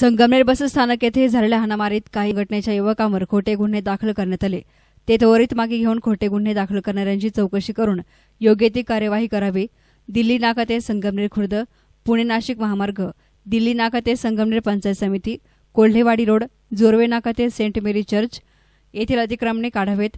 संगमनेर बस स्थानक येथे झालेल्या हाणामारीत काही घटनेच्या युवकांवर खोटे गुन्हे दाखल करण्यात आले. ते त्वरित मागे घेऊन खोटे गुन्हे दाखल करणाऱ्यांची चौकशी करून योग्य ती कार्यवाही करावी. दिल्ली नाका ते संगमनेर खुर्द पुणे नाशिक महामार्ग दिल्ली नाका ते संगमनेर पंचायत समिती कोल्हेवाडी रोड जोरवे नाका ते सेंट मेरी चर्च येथील अतिक्रमणे काढावेत.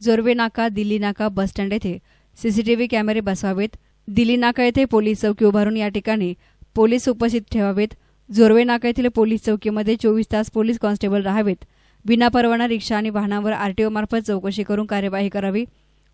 जोरवे नाका दिल्ली नाका बसस्टँड येथे सीसीटीव्ही कॅमेरे बसवावेत. दिल्ली नाका येथे पोलीस चौकी उभारून या ठिकाणी पोलीस उपस्थित ठेवावेत. जोरवे नाका येथील पोलीस चौकीमध्ये चोवीस तास पोलीस कॉन्स्टेबल राहावेत. विनापरवाना रिक्षा आणि वाहनांवर आरटीओ मार्फत चौकशी करून कार्यवाही करावी.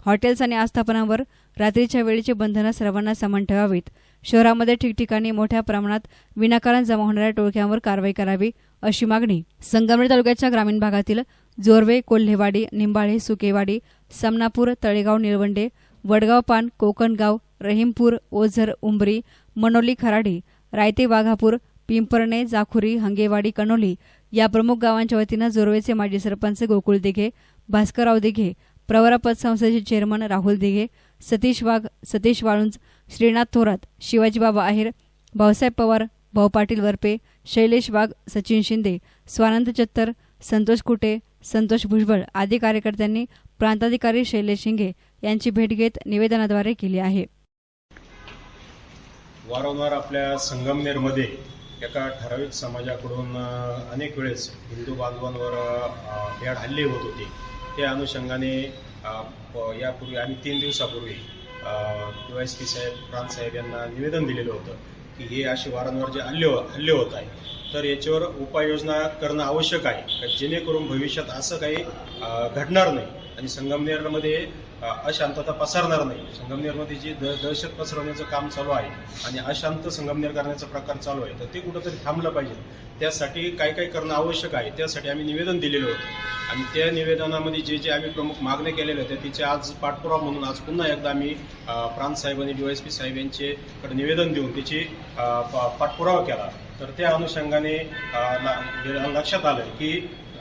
हॉटेल्स आणि आस्थापनांवर रात्रीच्या वेळेची बंधनं सर्वांना समान ठेवावीत. शहरामध्ये ठिकठिकाणी मोठ्या प्रमाणात विनाकारण जमा होणाऱ्या टोळक्यांवर कारवाई करावी अशी मागणी संगमनेर तालुक्याच्या ग्रामीण भागातील जोरवे कोल्हेवाडी निंबाळे सुकेवाडी समनापूर तळेगाव निळवंडे वडगाव पान कोकणगाव रहीमपूर ओझर उंबरी मनोली खराडी रायते वाघापूर पिंपरणे जाखुरी हंगेवाडी कणोली या प्रमुख गावांच्या वतीनं जोरवेचे माजी सरपंच गोकुळ दिघे भास्करराव दिघे प्रवरा पतसंस्थेचे चेअरमन राहुल दिघे सतीश वाघ सतीश वाळुंज श्रीनाथ थोरात शिवाजीबाबा आहेर भाऊसाहेब पवार भाऊ पाटील वरपे शैलेश वाघ सचिन शिंदे स्वानंद चत्तर संतोष कुटे संतोष भुजबळ आदी कार्यकर्त्यांनी प्रांताधिकारी शैलेश शिंगे यांची भेट घेत निवेदनाद्वारे केली आहे. वारंवार आपल्या संगमनेरमध्ये एका ठराविक समाजाकडून अनेक वेळेस हिंदू बांधवांवर अ, हल्ले होत होते. त्या अनुषंगाने प- यापूर्वी आम्ही तीन दिवसापूर्वी डी वाय एस पी साहेब प्रांत साहेब यांना निवेदन दिलेलं होतं की हे असे वारंवार जे हल्ले हल्ले होत आहे तर याच्यावर उपाययोजना करणं आवश्यक आहे. जेणेकरून भविष्यात असं काही घडणार नाही आणि संगमनेरमध्ये अशांतता पसरणार नाही. संगमनेरमध्ये जी द दहशत पसरवण्याचं काम चालू आहे आणि अशांत संगमनेर करण्याचा प्रकार चालू आहे तर ते कुठंतरी थांबलं पाहिजे. त्यासाठी काय काय करणं आवश्यक आहे. त्यासाठी आम्ही निवेदन दिलेलं होतं. आणि त्या निवेदनामध्ये जे जे आम्ही प्रमुख मागण्या केलेल्या होत्या तिचे आज पाठपुरावा म्हणून आज पुन्हा एकदा आम्ही अ, प्रांत साहेब आणि पी साहेब यांचे निवेदन देऊन तिची पाठपुरावा केला. तर त्या अनुषंगाने लक्षात आलं की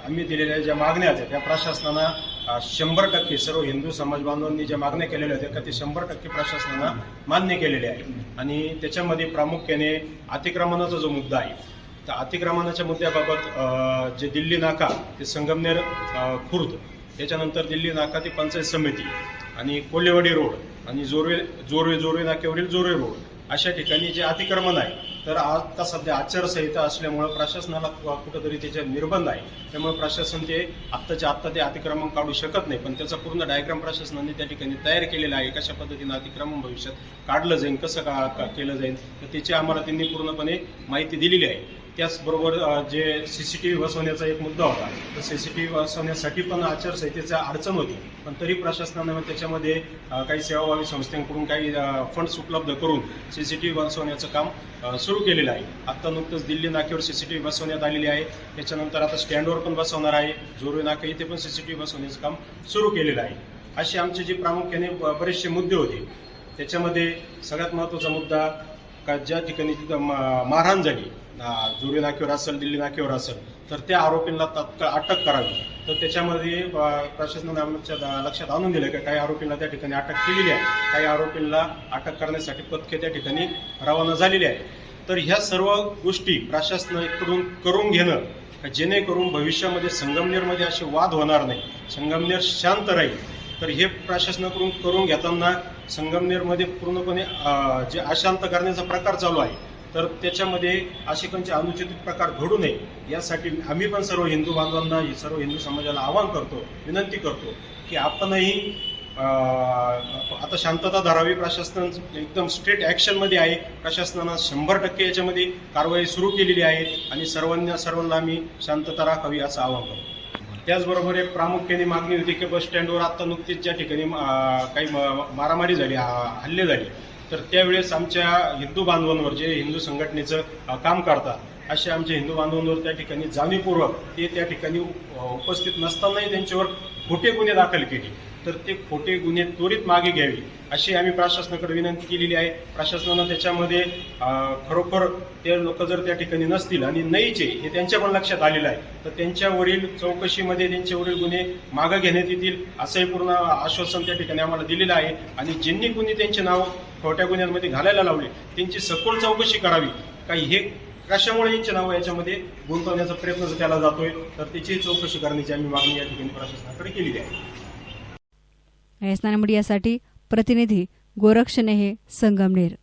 आम्ही दिलेल्या ज्या मागण्या होत्या त्या प्रशासनानं शंभर टक्के सर्व हिंदू समाज बांधवांनी ज्या मागण्या केलेल्या होत्या का ते शंभर टक्के प्रशासनानं मान्य केलेले आहे आणि त्याच्यामध्ये प्रामुख्याने अतिक्रमणाचा जो मुद्दा आहे तर अतिक्रमणाच्या मुद्द्याबाबत जे दिल्ली नाका ते संगमनेर खुर्द त्याच्यानंतर दिल्ली नाका ते पंचायत समिती आणि कोल्हेवाडी रोड आणि जोरवे जोरवे जोरवे नाक्यावरील जोरवे रोड अशा ठिकाणी जे अतिक्रमण आहे तर आता सध्या आचारसंहिता असल्यामुळं प्रशासनाला कुठंतरी त्याचे निर्बंध आहे. त्यामुळे प्रशासन ते आत्ताच्या आत्ता ते अतिक्रमण काढू शकत नाही. पण त्याचा पूर्ण डायग्राम प्रशासनाने त्या ठिकाणी तयार केलेला आहे. कशा पद्धतीनं अतिक्रमण भविष्यात काढलं जाईल कसं का का- केलं जाईल तर त्याची आम्हाला त्यांनी पूर्णपणे माहिती दिलेली आहे. त्याचबरोबर जे सी सी टी व्ही बसवण्याचा एक मुद्दा होता. तर सी सी टी व्ही बसवण्यासाठी पण आचारसंहितेचा अडचण होती. पण तरी प्रशासनानं त्याच्यामध्ये काही सेवाभावी संस्थांकडून काही फंड्स उपलब्ध करून सी सी टी व्ही बसवण्याचं काम सुरू सुरू केलेलं आहे. आत्ता नुकतंच दिल्ली नाक्यावर सी सी टी व्ही बसवण्यात आलेली आहे. त्याच्यानंतर आता स्टँडवर पण बसवणार आहे. जोरवे नाका इथे पण सी सी टी व्ही बसवण्याचं काम सुरू केलेलं आहे. असे आमचे जे प्रामुख्याने ब- बरेचसे मुद्दे होते. त्याच्यामध्ये सगळ्यात महत्त्वाचा मुद्दा का ज्या ठिकाणी तिथं मारहाण झाली आ, नाक्यावर असेल दिल्ली नाक्यावर असेल तर त्या आरोपींना तात्काळ अटक करावी. तर त्याच्यामध्ये प्रशासनाने आमच्या लक्षात आणून दिलं की काही आरोपींना त्या ठिकाणी अटक केलेली आहे. काही आरोपींना अटक करण्यासाठी पथके त्या ठिकाणी रवाना झालेली आहे तर ह्या सर्व गोष्टी प्रशासनाकडून करून घेणं जेणेकरून भविष्यामध्ये संगमनेरमध्ये असे वाद होणार नाही. संगमनेर शांत राहील. तर हे प्रशासनाकडून करून घेताना संगमनेरमध्ये पूर्णपणे जे अशांत करण्याचा प्रकार चालू आहे तर त्याच्यामध्ये असे कोणते अनुचित प्रकार घडू नये. यासाठी आम्ही पण सर्व हिंदू बांधवांना सर्व हिंदू समाजाला आवाहन करतो विनंती करतो की आपणही आता शांतता धरावी प्रशासन एकदम स्ट्रेट ॲक्शनमध्ये आहे. प्रशासनानं शंभर टक्के याच्यामध्ये कारवाई सुरू केलेली आहे आणि सर्वांना सर्वांना आम्ही शांतता राखावी असं आवाहन करतो. त्याचबरोबर एक प्रामुख्याने मागणी होती की बस स्टँडवर आता नुकतीच ज्या ठिकाणी काही म- मारामारी झाली हल्ले झाले तर त्यावेळेस आमच्या हिंदू बांधवांवर जे हिंदू संघटनेचं काम करतात असे आमचे हिंदू बांधवांवर त्या ठिकाणी जाणीवपूर्वक ते त्या ठिकाणी उपस्थित नसतानाही त्यांच्यावर खोटे गुन्हे दाखल केले. तर ते खोटे गुन्हे त्वरित मागे घ्यावी अशी आम्ही प्रशासनाकडे विनंती केलेली आहे. प्रशासनानं त्याच्यामध्ये खरोखर ते लोक जर त्या ठिकाणी नसतील आणि नाहीचे हे त्यांच्या पण लक्षात आलेलं आहे. तर त्यांच्यावरील चौकशीमध्ये त्यांच्यावरील गुन्हे मागे घेण्यात येतील असंही पूर्ण आश्वासन त्या ठिकाणी आम्हाला दिलेलं आहे. आणि ज्यांनी गुन्हे त्यांचे नाव खोट्या गुन्ह्यांमध्ये घालायला लावले त्यांची सखोल चौकशी करावी. काही हे कशामुळे यांचे नावं याच्यामध्ये गुंतवण्याचा प्रयत्न जर केला जातोय तर त्याची चौकशी करण्याची आम्ही मागणी या ठिकाणी प्रशासनाकडे केलेली आहे. एस नाना मीडियासाठी प्रतिनिधी गोरक्ष नेहे संगमनेर.